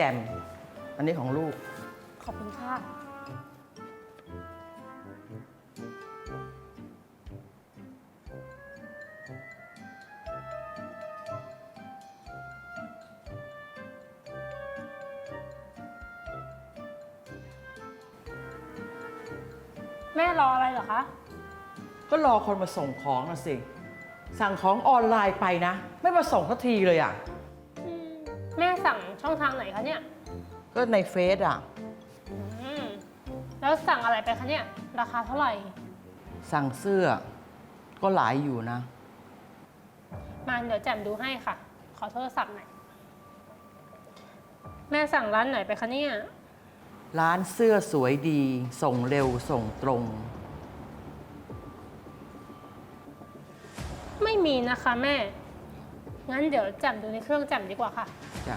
แจมอันนี้ของลูก ขอบคุณค่ะ แม่รออะไรเหรอคะ ก็รอคนมาส่งของนะสิ สั่งของออนไลน์ไปนะ ไม่มาส่งสักทีเลยอะอืมแม่สั่ง ช่องทางไหนคะเนี่ยก็ในเฟซอะ อืมแล้วสั่งอะไรไปคะเนี่ย ราคาเท่าไหร่ สั่งเสื้อ ก็หลายอยู่นะ มาเดี๋ยวแจมดูให้ค่ะ ขอโทรศัพท์หน่อย แม่สั่งร้านไหนไปคะเนี่ย ร้านเสื้อสวยดี ส่งเร็วส่งตรง ไม่มีนะคะแม่ งั้นเดี๋ยวแจมดูในเครื่องแจมดีกว่าค่ะ จะ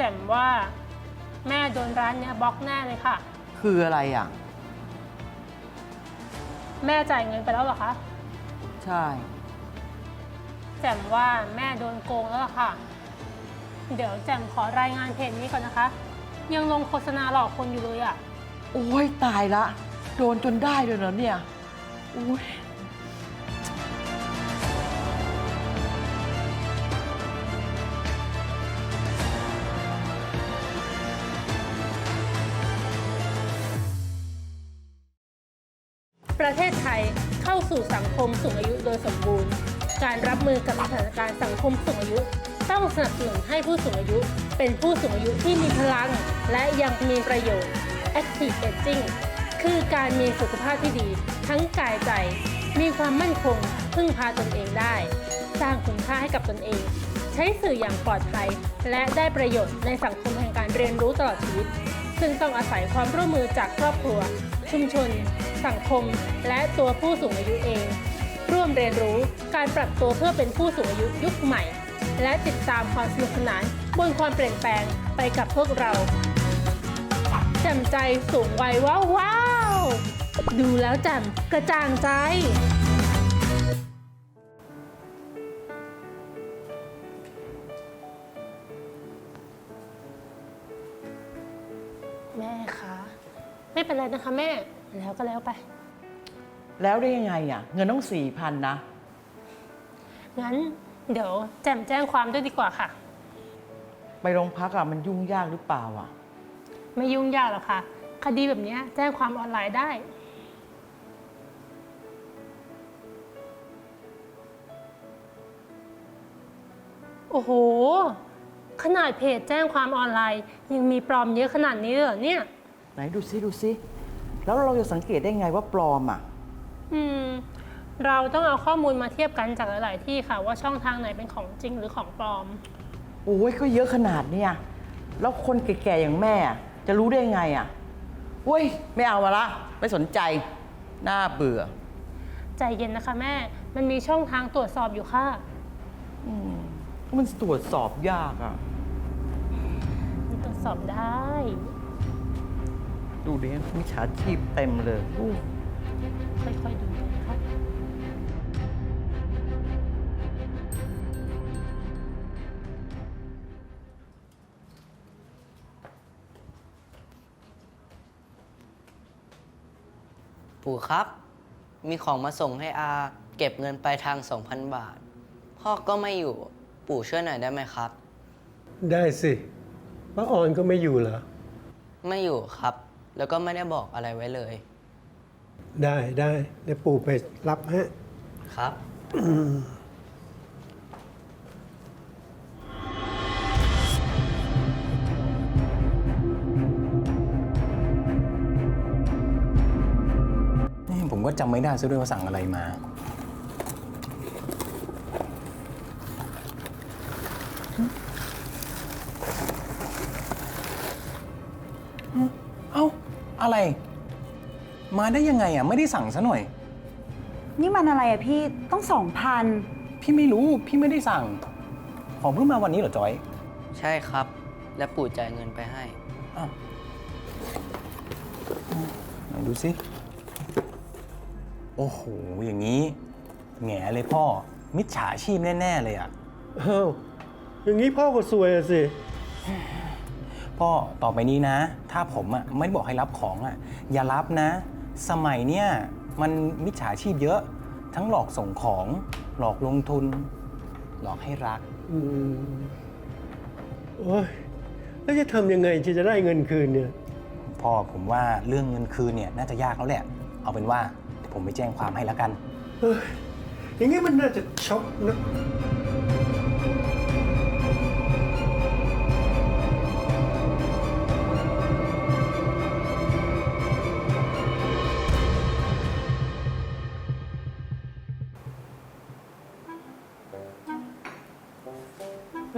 แจมว่า แม่โดนร้านเนี้ยบล็อกแน่เลยค่ะ คืออะไรอะ แม่จ่ายเงินไปแล้วเหรอคะ ใช่ แจมว่าแม่โดนโกงแล้วล่ะค่ะ เดี๋ยวแจมขอรายงานเพจนี้ก่อนนะคะ ยังลงโฆษณาหลอกคนอยู่เลยอะ่ะ โอ้ยตายละ โดนจนได้เลยเหรอเนี่ย โอ้ย คมสูงอายุโดยสมบูรณ์ การรับมือกับสถานการณ์สังคมสูงอายุ ต้องสนับสนุนให้ผู้สูงอายุ เป็นผู้สูงอายุที่มีพลัง และยังมีประโยชน์ Active Aging คือการมีสุขภาพที่ดี ทั้งกายใจ มีความมั่นคง พึ่งพาตนเองได้ สร้างคุณค่าให้กับตนเอง ใช้สื่ออย่างปลอดภัย และได้ประโยชน์ในสังคมแห่งการเรียนรู้ตลอดชีวิต ซึ่งต้องอาศัยความร่วมมือจากครอบครัว ชุมชน สังคม และตัวผู้สูงอายุเอง ร่วมเรียนรู้การปรับตัวเพื่อเป็นผู้สูงอายุยุคใหม่ และติดตามความสนุกสนานบนความเปลี่ยนแปลงไปกับพวกเราแจ่มใจสูงวัยว้าวว้าวดูแล้วแจ่มกระจ่างใจแม่คะ ไม่เป็นไรนะคะแม่ แล้วก็แล้วไป แล้วได้ยังไงอะ เงินต้องสี่พันนะ งั้นเดี๋ยวแจ่มแจ้งความด้วยดีกว่าค่ะ ไปโรงพักอะมันยุ่งยากหรือเปล่าอะ ไม่ยุ่งยากหรอกค่ะ คดีแบบเนี้ยแจ้งความออนไลน์ได้ โอ้โห ขนาดเพจแจ้งความออนไลน์ ยังมีปลอมเยอะขนาดนี้เลยเหรอเนี่ย ไหนดูซิดูซิ แล้วเราจะสังเกตได้ไงว่าปลอมอะ อืม เราต้องเอาข้อมูลมาเทียบกันจากหลาย ๆ ที่ค่ะ ว่าช่องทางไหนเป็นของจริงหรือของปลอม โอ้ยก็เยอะขนาดเนี้ยแล้วคนแก่ๆอย่างแม่อะจะรู้ได้ไงอะเว้ยไม่เอามาละ ไม่สนใจน่าเบื่อ ใจเย็นนะคะแม่ มันมีช่องทางตรวจสอบอยู่ค่ะ มันตรวจสอบยากอะ มันตรวจสอบได้ ดูดิมิจฉาชีพเต็มเลยอู้ ค่อยๆดูนะคะปู่ครับ มีของมาส่งให้อา เก็บเงินปลายทาง 2,000 บาท พ่อก็ไม่อยู่ ปู่ช่วยหน่อยได้ไหมครับ ได้สิป้าออนก็ไม่อยู่เหรอ ไม่อยู่ครับ แล้วก็ไม่ได้บอกอะไรไว้เลย ได้ได้เดี๋ยวปู่ไปรับฮะ ครับ นี่ผมก็จำไม่ได้ซะด้วยว่าสั่งอะไรมา เอ้า อะไร มาได้ยังไงอะไม่ได้สั่งซะหน่อย นี่มันอะไรอะพี่ต้องสองพันพี่ไม่รู้พี่ไม่ได้สั่ง ของเพิ่งมาวันนี้เหรอจอยใช่ครับ และปู่จ่ายเงินไปให้ อ้าวไหนไหนดูสิโอ้โหอย่างนี้แหงเลยพ่อมิจฉาชีพแน่ ๆ เลยอะอ้าวอย่างนี้พ่อก็ซวยอะสิ พ่อต่อไปนี้นะ ถ้าผมอะไม่ได้บอกให้รับของอะอย่ารับนะ สมัยเนี้ยมันมิจฉาชีพเยอะ ทั้งหลอกส่งของ หลอกลงทุน หลอกให้รัก อืมโอ้ยแล้วจะทำยังไงที่จะได้เงินคืนเนี่ย พ่อผมว่าเรื่องเงินคืนเนี่ยน่าจะยากแล้วแหละ เอาเป็นว่าเดี๋ยวผมไปแจ้งความให้แล้วกัน เฮ้ยอย่างนี้มันน่าจะช็อกนะ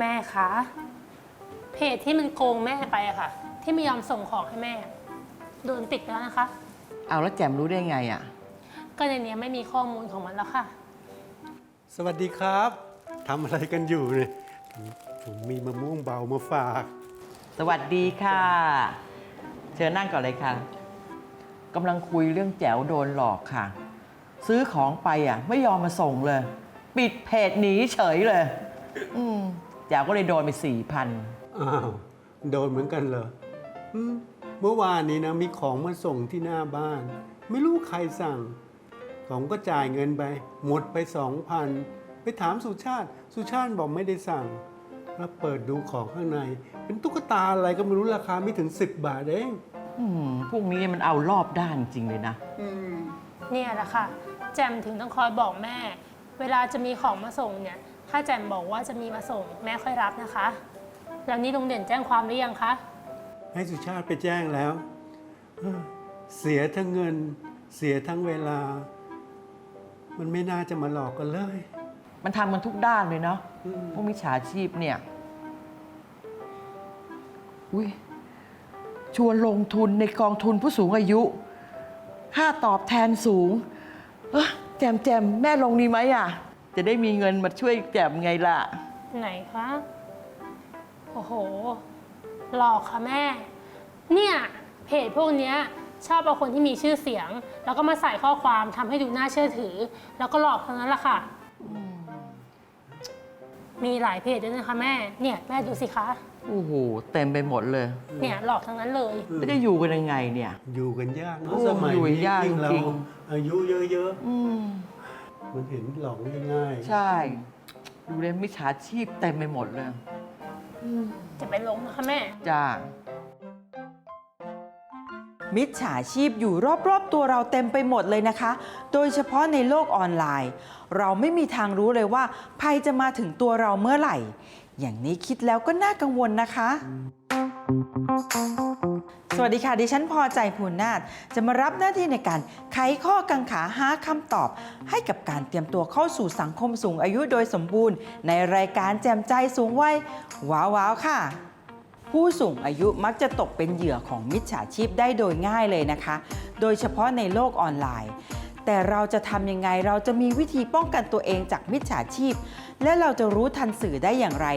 แม่คะ เพจที่มันโกงแม่ไปอะค่ะ ที่ไม่ยอมส่งของให้แม่ โดนปิดไปแล้วนะคะ เอาแล้วแจ่มรู้ได้ไงอะ ก็ในเนี้ยไม่มีข้อมูลของมันแล้วค่ะ สวัสดีครับ ทำอะไรกันอยู่เนี่ยผมมีมะม่วงเบามาฝาก สวัสดีค่ะ เชิญนั่งก่อนเลยค่ะกำลังคุยเรื่องแจ๋วโดนหลอกค่ะ ซื้อของไปอะ ไม่ยอมมาส่งเลย ปิดเพจหนีเฉยเลย อืมแจ๋วก็เลยโดนไปสี่พันอ้าวโดนเหมือนกันเหรออืมเมื่อวานนี้นะมีของมาส่งที่หน้าบ้าน ไม่รู้ใครสั่ง ผมก็จ่ายเงินไป หมดไปสองพันไปถามสุชาติ สุชาติบอกไม่ได้สั่ง แล้วเปิดดูของข้างใน เป็นตุ๊กตาอะไรก็ไม่รู้ราคาไม่ถึง 10 บาทเองอืมพวกนี้มันเอารอบด้านจริงเลยนะ เนี่ยแหละค่ะ แจมถึงต้องคอยบอกแม่ เวลาจะมีของมาส่งเนี่ย ถ้าแจมบอกว่าจะมีมาส่งแม่ค่อยรับนะคะ แล้วนี่ลุงเด่นแจ้งความหรือยังคะ ให้สุชาติไปแจ้งแล้วเอ้อเสียทั้งเงิน เสียทั้งเวลา มันไม่น่าจะมาหลอกกันเลย มันทำกันทุกด้านเลยเนาะพวกมิจฉาชีพเนี่ย อุ้ยชวนลงทุนในกองทุนผู้สูงอายุ ค่าตอบแทนสูง เอ้อแจมแจมแม่ลงดีไหมอะ จะได้มีเงินมาช่วยแจมไงล่ะ ไหนคะ โอ้โห หลอกค่ะแม่ เนี่ย เพจพวกเนี้ยชอบเอาคนที่มีชื่อเสียง แล้วก็มาใส่ข้อความทำให้ดูน่าเชื่อถือ แล้วก็หลอกทั้งนั้นแหละค่ะ มีหลายเพจด้วยนะคะแม่ เนี่ยแม่ดูสิคะ โอ้โห เต็มไปหมดเลยเนี่ยหลอกทั้งนั้นเลย แล้วจะอยู่กันยังไงเนี่ย อยู่กันยากเนโอ้อะสมัยอยู่นี้ยากยิ่งเราจริง อายุเยอะอืมๆ มันเห็นหลอกง่ายๆใช่ ดูเลยมิจฉาชีพเต็มไปหมดเลย จะไปลงนะคะแม่ จ้า มิจฉาชีพอยู่รอบๆ ตัวเราเต็มไปหมดเลยนะคะ โดยเฉพาะในโลกออนไลน์ เราไม่มีทางรู้เลยว่าภัยจะมาถึงตัวเราเมื่อไหร่ อย่างนี้คิดแล้วก็น่ากังวลนะคะ สวัสดีค่ะ ดิฉันพอใจภูนาถจะมารับหน้าที่ในการไขข้อกังขาหาคำตอบ ให้กับการเตรียมตัวเข้าสู่สังคมสูงอายุโดยสมบูรณ์ ในรายการแจมใจสูงวัยว้าวๆค่ะ ผู้สูงอายุมักจะตกเป็นเหยื่อของมิจฉาชีพได้โดยง่ายเลยนะคะ โดยเฉพาะในโลกออนไลน์ แต่เราจะทำยังไงเราจะมีวิธีป้องกันตัวเองจากมิจฉาชีพ และเราจะรู้ทันสื่อได้อย่างไร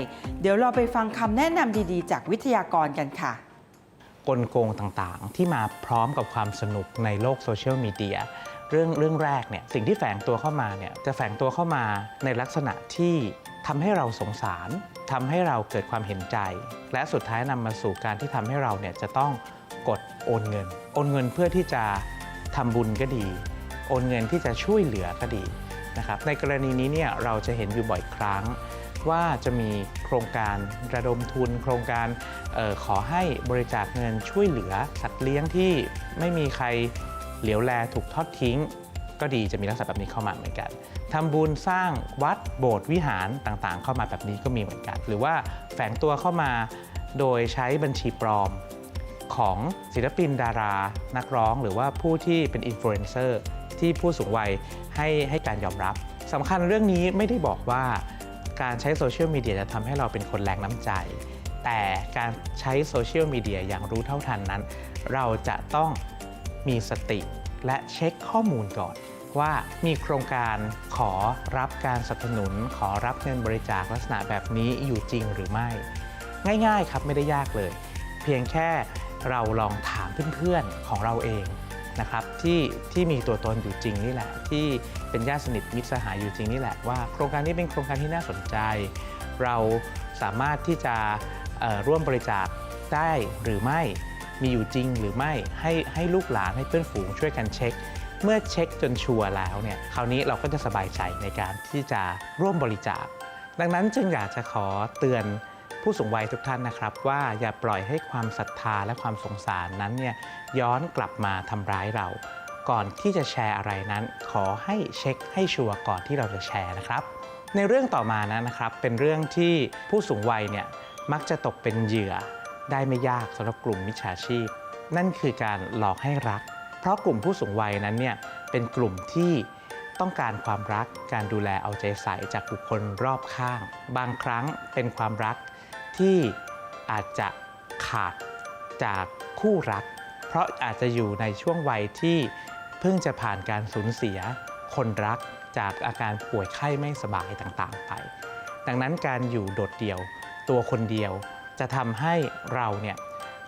เดี๋ยวเราไปฟังคำแนะนำดีๆ จากวิทยากรกันค่ะ กลโกงต่างๆ ที่มาพร้อมกับความสนุกในโลกโซเชียลมีเดียเรื่องเรื่องแรกเนี่ยสิ่งที่แฝงตัวเข้ามาเนี่ยจะแฝงตัวเข้ามาในลักษณะที่ทำให้เราสงสารทำให้เราเกิดความเห็นใจ และสุดท้ายนำมาสู่การที่ทำให้เราเนี่ยจะต้องกดโอนเงิน โอนเงินเพื่อที่จะทำบุญก็ดี โอนเงินที่จะช่วยเหลือก็ดีนะครับในกรณีนี้เนี่ยเราจะเห็นอยู่บ่อยครั้ง ว่าจะมีโครงการระดมทุน โครงการออขอให้บริจาคเงินช่วยเหลือ สัตว์เลี้ยงที่ไม่มีใครเหลียวแลถูกทอดทิ้ง ก็ดีจะมีลักษณะแบบนี้เข้ามาเหมือนกันทำบุญสร้างวัดโบสถ์วิหารต่างๆ เข้ามาแบบนี้ก็มีเหมือนกัน หรือว่าแฝงตัวเข้ามาโดยใช้บัญชีปลอมของศิลปินดารา นักร้อง หรือว่าผู้ที่เป็นอินฟลูเอนเซอร์ที่ผู้สูงวัยให้ให้การยอมรับสำคัญเรื่องนี้ไม่ได้บอกว่า การใช้โซเชียลมีเดียจะทำให้เราเป็นคนแรงน้ำใจ แต่การใช้โซเชียลมีเดียอย่างรู้เท่าทันนั้น เราจะต้องมีสติและเช็คข้อมูลก่อน ว่ามีโครงการขอรับการสนับสนุน ขอรับเงินบริจาคลักษณะแบบนี้อยู่จริงหรือไม่ ง่าย ๆ ครับไม่ได้ยากเลย เพียงแค่เราลองถามเพื่อนๆของเราเอง นะครับที่ที่มีตัวตนอยู่จริงนี่แหละ ที่เป็นญาติสนิทมิตรสหายอยู่จริงนี่แหละว่าโครงการนี้เป็นโครงการที่น่าสนใจ เราสามารถที่จะร่วมบริจาคได้หรือไม่มีอยู่จริงหรือไม่ให้ให้ลูกหลานให้เพื่อนฝูงช่วยกันเช็ค เมื่อเช็คจนชัวร์แล้วเนี่ยคราวนี้เราก็จะสบายใจในการที่จะร่วมบริจาค ดังนั้นจึงอยากจะขอเตือน ผู้สูงวัยทุกท่านนะครับ ว่าอย่าปล่อยให้ความศรัทธาและความสงสารนั้นเนี่ยย้อนกลับมาทำร้ายเรา ก่อนที่จะแชร์อะไรนั้น ขอให้เช็คให้ชัวร์ก่อนที่เราจะแชร์นะครับ ในเรื่องต่อมานะนะครับ เป็นเรื่องที่ผู้สูงวัยเนี่ยมักจะตกเป็นเหยื่อได้ไม่ยากสำหรับกลุ่มมิจฉาชีพ นั่นคือการหลอกให้รัก เพราะกลุ่มผู้สูงวัยนั้นเนี่ยเป็นกลุ่มที่ต้องการความรักการดูแลเอาใจใส่จากบุคคลรอบข้าง บางครั้งเป็นความรัก ที่อาจจะขาดจากคู่รัก เพราะอาจจะอยู่ในช่วงวัยที่เพิ่งจะผ่านการสูญเสียคนรักจากอาการป่วยไข้ไม่สบายต่างๆไป ดังนั้นการอยู่โดดเดี่ยวตัวคนเดียว จะทำให้เราเนี่ย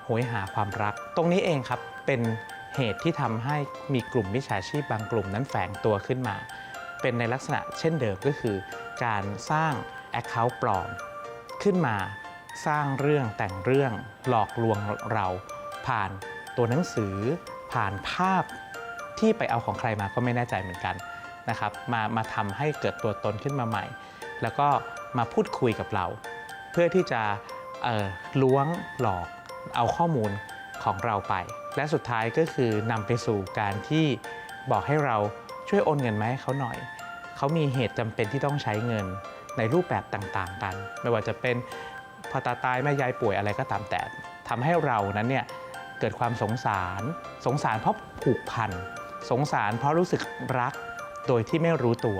โหยหาความรัก ตรงนี้เองครับเป็นเหตุที่ทำให้มีกลุ่มมิจฉาชีพบางกลุ่มนั้นแฝงตัวขึ้นมา เป็นในลักษณะเช่นเดิมก็คือ การสร้าง Account ปลอมขึ้นมา สร้างเรื่องแต่งเรื่องหลอกลวงเราผ่านตัวหนังสือ ผ่านภาพที่ไปเอาของใครมาก็ไม่แน่ใจเหมือนกันนะครับ มามาทำให้เกิดตัวตนขึ้นมาใหม่ แล้วก็มาพูดคุยกับเรา เพื่อที่จะล้วงหลอกเอาข้อมูลของเราไป และสุดท้ายก็คือนำไปสู่การที่บอกให้เราช่วยโอนเงินมาให้เขาหน่อย เขามีเหตุจำเป็นที่ต้องใช้เงินในรูปแบบต่างๆ กัน ไม่ว่าจะเป็น พอตาตายแม่ยายป่วยอะไรก็ตามแต่ทำให้เรานั้นเนี่ยเกิดความสงสาร สงสารเพราะผูกพันสงสารเพราะรู้สึกรักโดยที่ไม่รู้ตัว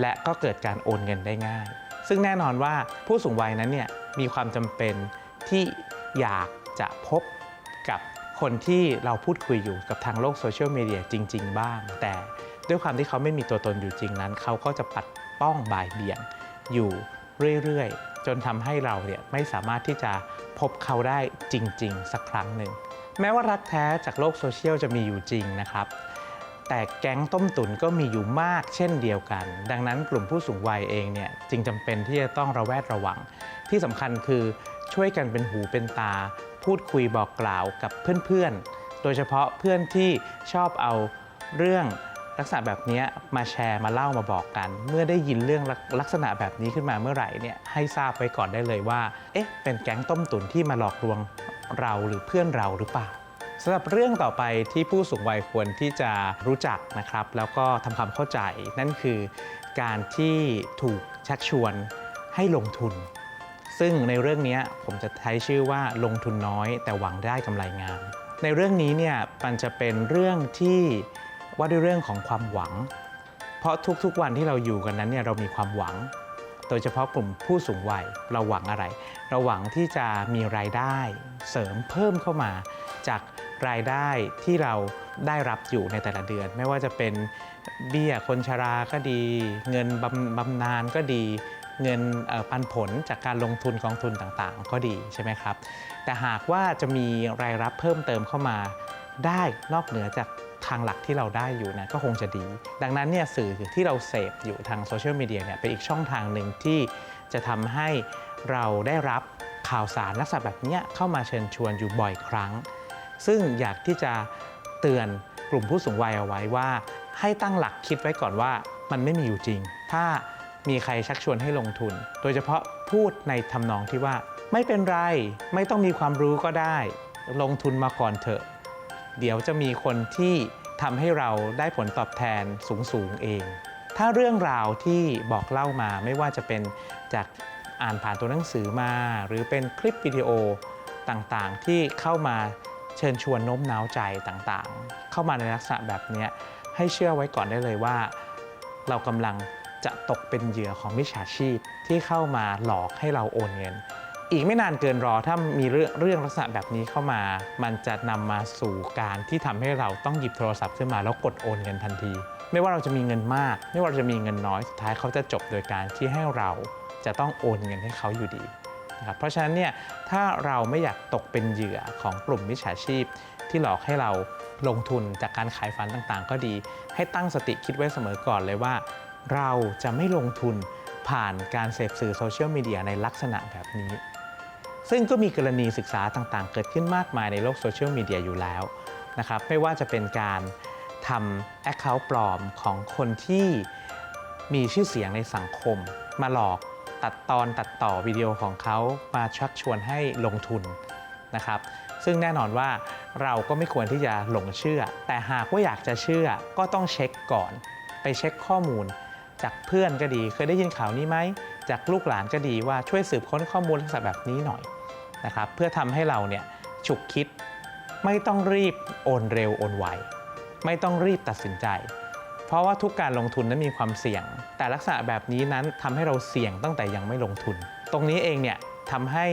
และก็เกิดการโอนเงินได้ง่าย ซึ่งแน่นอนว่าผู้สูงวัยนั้นเนี่ยมีความจำเป็นที่อยากจะพบกับคนที่เราพูดคุยอยู่กับทางโลกโซเชียลมีเดียจริง ๆ บ้าง แต่ด้วยความที่เขาไม่มีตัวตนอยู่จริงนั้น เขาก็จะปัดป้องบ่ายเบี่ยงอยู่ เรื่อยๆ จนทำให้เราเนี่ยไม่สามารถที่จะพบเขาได้จริง ๆ สักครั้งหนึ่ง แม้ว่ารักแท้จากโลกโซเชียลจะมีอยู่จริงนะครับ แต่แก๊งต้มตุ๋นก็มีอยู่มากเช่นเดียวกัน ดังนั้นกลุ่มผู้สูงวัยเองเนี่ยจึงจำเป็นที่จะต้องระแวดระวัง ที่สำคัญคือช่วยกันเป็นหูเป็นตา พูดคุยบอกกล่าวกับเพื่อนๆ โดยเฉพาะเพื่อนที่ชอบเอาเรื่อง ลักษณะแบบนี้มาแชร์มาเล่ามาบอกกัน เมื่อได้ยินเรื่องลักษณะแบบนี้ขึ้นมาเมื่อไหร่เนี่ยให้ทราบไว้ก่อนได้เลยว่า เอ๊ะ เป็นแก๊งต้มตุ๋นที่มาหลอกลวงเราหรือเพื่อนเราหรือเปล่าสำหรับเรื่องต่อไปที่ผู้สูงวัยควรที่จะรู้จักนะครับ แล้วก็ทำความเข้าใจนั่นคือการที่ถูกชักชวนให้ลงทุน ซึ่งในเรื่องนี้ผมจะใช้ชื่อว่าลงทุนน้อย แต่หวังได้กำไรงาม ในเรื่องนี้เนี่ยมันจะเป็นเรื่องที่ ว่าด้วยเรื่องของความหวัง เพราะทุกๆวันที่เราอยู่กันนั้นเนี่ยเรามีความหวัง โดยเฉพาะกลุ่มผู้สูงวัยเราหวังอะไร เราหวังที่จะมีรายได้เสริมเพิ่มเข้ามา จากรายได้ที่เราได้รับอยู่ในแต่ละเดือน ไม่ว่าจะเป็นเบี้ยคนชราก็ดี เงินบำบำนาญก็ดี เงินปันผลจากการลงทุนกองทุนต่างๆ ก็ดีใช่ไหมครับ แต่หากว่าจะมีรายรับเพิ่มเติมเข้ามาได้นอกเหนือจาก ทางหลักที่เราได้อยู่นะก็คงจะดี ดังนั้นเนี่ยสื่อที่เราเสพอยู่ทางโซเชียลมีเดียเนี่ยเป็นอีกช่องทางหนึ่งที่จะทำให้เราได้รับข่าวสารลักษณะแบบนี้เข้ามาเชิญชวนอยู่บ่อยครั้ง ซึ่งอยากที่จะเตือนกลุ่มผู้สูงวัยเอาไว้ว่า ให้ตั้งหลักคิดไว้ก่อนว่ามันไม่มีอยู่จริง ถ้ามีใครชักชวนให้ลงทุน โดยเฉพาะพูดในทำนองที่ว่า ไม่เป็นไร ไม่ต้องมีความรู้ก็ได้ ลงทุนมาก่อนเถอะ เดี๋ยวจะมีคนที่ทำให้เราได้ผลตอบแทนสูงสูงๆเอง ถ้าเรื่องราวที่บอกเล่ามาไม่ว่าจะเป็นจากอ่านผ่านตัวหนังสือมา หรือเป็นคลิปวิดีโอต่างๆ ที่เข้ามาเชิญชวนโน้มน้าวใจต่างๆ เข้ามาในลักษณะแบบนี้ให้เชื่อไว้ก่อนได้เลยว่า เรากำลังจะตกเป็นเหยื่อของมิจฉาชีพที่เข้ามาหลอกให้เราโอนเงิน อีกไม่นานเกินรอถ้ามีเรื่องเรื่องลักษณะแบบนี้เข้ามา มันจะนำมาสู่การที่ทำให้เราต้องหยิบโทรศัพท์ขึ้นมาแล้วกดโอนเงินทันที ไม่ว่าเราจะมีเงินมาก ไม่ว่าเราจะมีเงินน้อยสุดท้ายเขาจะจบโดยการที่ให้เราจะต้องโอนเงินให้เขาอยู่ดีนะครับเพราะฉะนั้นเนี่ยถ้าเราไม่อยากตกเป็นเหยื่อของกลุ่มมิจฉาชีพ ที่หลอกให้เราลงทุนจากการขายฝันต่างๆ ก็ดี ให้ตั้งสติคิดไว้เสมอก่อนเลยว่า เราจะไม่ลงทุนผ่านการเสพสื่อโซเชียลมีเดียในลักษณะแบบนี้ ซึ่งก็มีกรณีศึกษาต่างๆ เกิดขึ้นมากมายในโลกโซเชียลมีเดียอยู่แล้วนะครับไม่ว่าจะเป็นการทำ Account ปลอมของคนที่มีชื่อเสียงในสังคม มาหลอกตัดตอนตัดต่อวิดีโอของเขามาชักชวนให้ลงทุนนะครับ ซึ่งแน่นอนว่าเราก็ไม่ควรที่จะหลงเชื่อ แต่หากว่าอยากจะเชื่อก็ต้องเช็คก่อน ไปเช็คข้อมูล จากเพื่อนก็ดี เคยได้ยินข่าวนี้ไหม จากลูกหลานก็ดีว่าช่วยสืบค้นข้อมูลลักษณะแบบนี้หน่อยนะครับเพื่อทำให้เราเนี่ยฉุกคิดไม่ต้องรีบโอนเร็วโอนไวไม่ต้องรีบตัดสินใจ เพราะว่าทุกการลงทุนนั้นมีความเสี่ยง แต่ลักษณะแบบนี้นั้นทำให้เราเสี่ยงตั้งแต่ยังไม่ลงทุน ตรงนี้เองเนี่ยทำให้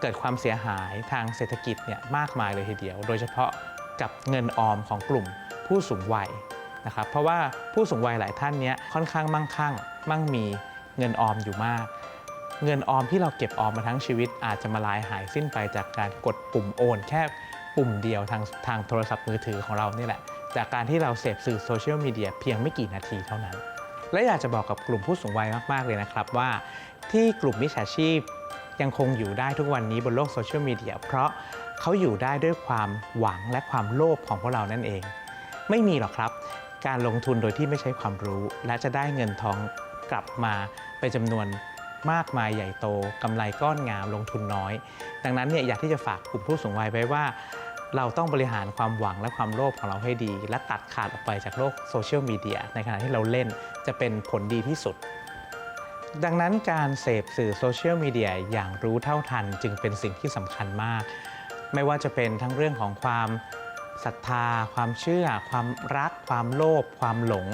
เกิดความเสียหายทางเศรษฐกิจเนี่ยมากมายเลยทีเดียว โดยเฉพาะกับเงินออมของกลุ่มผู้สูงวัยนะครับเพราะว่าผู้สูงวัยหลายท่านเนี้ยค่อนข้างมั่งคั่ง มั่งมี เงินออมอยู่มาก เงินออมที่เราเก็บออมมาทั้งชีวิต อาจจะมาลายหายสิ้นไปจากการกดปุ่มโอน แค่ปุ่มเดียวทางทางโทรศัพท์มือถือของเรานี่แหละ จากการที่เราเสพสื่อโซเชียลมีเดียเพียงไม่กี่นาทีเท่านั้น และอยากจะบอกกับกลุ่มผู้สูงวัยมาก ๆ เลยนะครับว่า ที่กลุ่มมิจฉาชีพยังคงอยู่ได้ทุกวันนี้บนโลกโซเชียลมีเดียเพราะเขาอยู่ได้ด้วยความหวังและความโลภของพวกเรานั่นเอง ไม่มีหรอกครับ การลงทุนโดยที่ไม่ใช้ความรู้ และจะได้เงินทอง กลับมาเป็นจำนวนมากมายใหญ่โตกำไรก้อนงามลงทุนน้อย ดังนั้นเนี่ยอยากที่จะฝากกลุ่มผู้สูงวัยไว้ว่า เราต้องบริหารความหวังและความโลภของเราให้ดี และตัดขาดออกไปจากโลกโซเชียลมีเดียในขณะที่เราเล่นจะเป็นผลดีที่สุด ดังนั้นการเสพสื่อโซเชียลมีเดียอย่างรู้เท่าทันจึงเป็นสิ่งที่สำคัญมาก ไม่ว่าจะเป็นทั้งเรื่องของความศรัทธา ความเชื่อ ความรัก ความโลภความหลง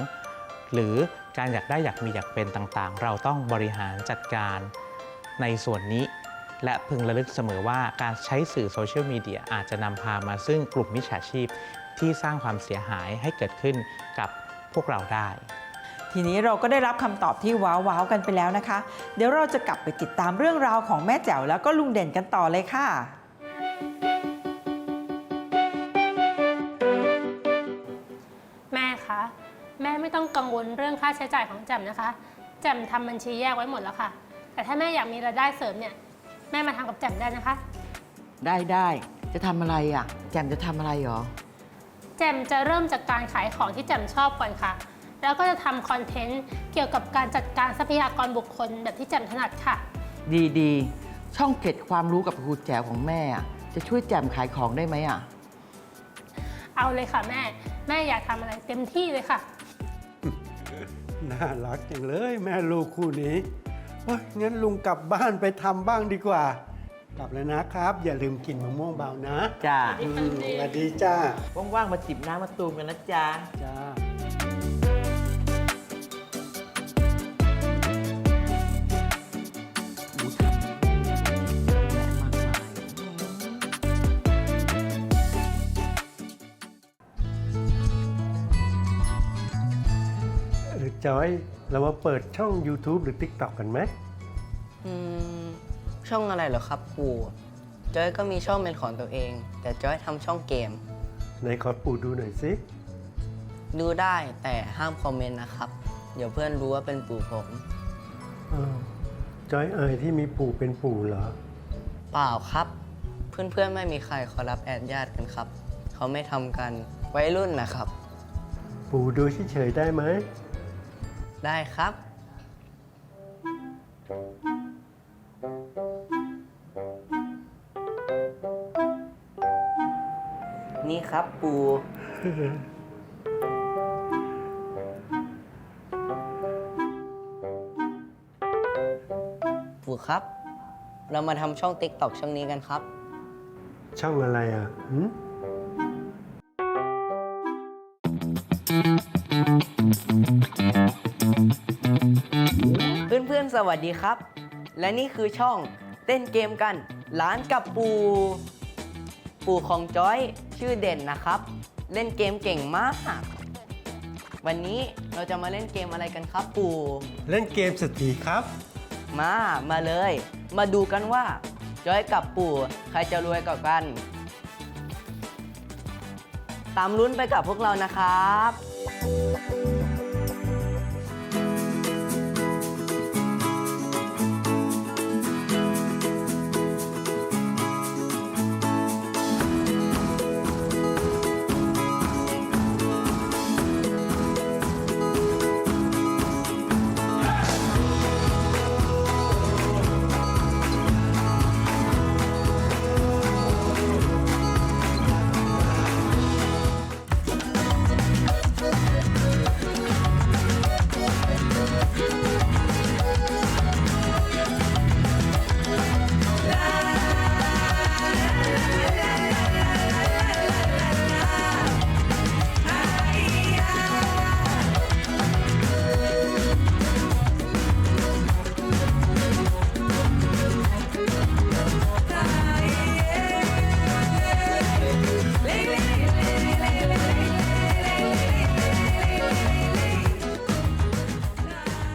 หรือ การอยากได้อยากมีอยากเป็นต่างๆ เราต้องบริหารจัดการในส่วนนี้ และพึงระลึกเสมอว่าการใช้สื่อโซเชียลมีเดียอาจจะนำพามาซึ่งกลุ่มมิจฉาชีพที่สร้างความเสียหายให้เกิดขึ้นกับพวกเราได้ ทีนี้เราก็ได้รับคำตอบที่ว้าวๆกันไปแล้วนะคะ เดี๋ยวเราจะกลับไปติดตามเรื่องราวของแม่แจ๋วแล้วก็ลุงเด่นกันต่อเลยค่ะ ต้องกังวลเรื่องค่าใช้จ่ายของแจ่มนะคะ แจ่มทำบัญชีแยกไว้หมดแล้วค่ะ แต่ถ้าแม่อยากมีรายได้เสริมเนี่ย แม่มาทำกับแจ่มได้นะคะ ได้ได้จะทำอะไรอะ แจมจะทำอะไรหรอ แจ่มจะเริ่มจากการขายของที่แจ่มชอบก่อนค่ะ แล้วก็จะทำคอนเทนต์เกี่ยวกับการจัดการทรัพยากรบุคคลแบบที่แจ่มถนัดค่ะ ดีดีช่องเกร็ดความรู้กับครูแจ๋วของแม่อะจะช่วยแจมขายของได้ไหมอะ เอาเลยค่ะแม่ แม่อยากทำอะไรเต็มที่เลยค่ะ น่ารักจังเลยแม่ลูกคู่นี้เฮ้ยงั้นลุงกลับบ้านไปทำบ้างดีกว่า กลับแล้วนะครับ อย่าลืมกินมะม่วงเบานะจ้าอืมสวัสดีจ้าว่างๆมาจิบน้ำมาตูมกันนะจ๊ะจ้า จอย เรามาเปิดช่อง YouTube หรือ TikTok กันไหมอืมช่องอะไรเหรอครับปู่จอยก็มีช่องเป็นของตัวเอง แต่จอยทำช่องเกม ไหนขอปู่ดูหน่อยสิ ดูได้แต่ห้ามคอมเมนต์นะครับ เดี๋ยวเพื่อนรู้ว่าเป็นปู่ผมอ้าวจอยเอ๋ยที่มีปู่เป็นปู่เหรอ เปล่าครับ เพื่อนๆไม่มีใครขอรับแอดญาติกันครับ เขาไม่ทำกันวัยรุ่นนะครับ ปู่ดูเฉยๆได้ไหม ได้ครับ นี่ครับปู ปู่ครับ เรามาทำช่อง TikTok ช่องนี้กันครับ ช่องอะไรอะหืม วัสดีครับ และนี่คือช่องเต้นเกมกันร้านกับปู ปู่ของจอยชื่อเด่นนะครับ เล่นเกมเก่งมาก วันนี้เราจะมาเล่นเกมอะไรกันครับปู่เล่นเกมสตรีครับ มามาเลย มาดูกันว่า จอยกับปู่ใครจะรวยกว่ากัน ตามลุ้นไปกับพวกเรานะครับ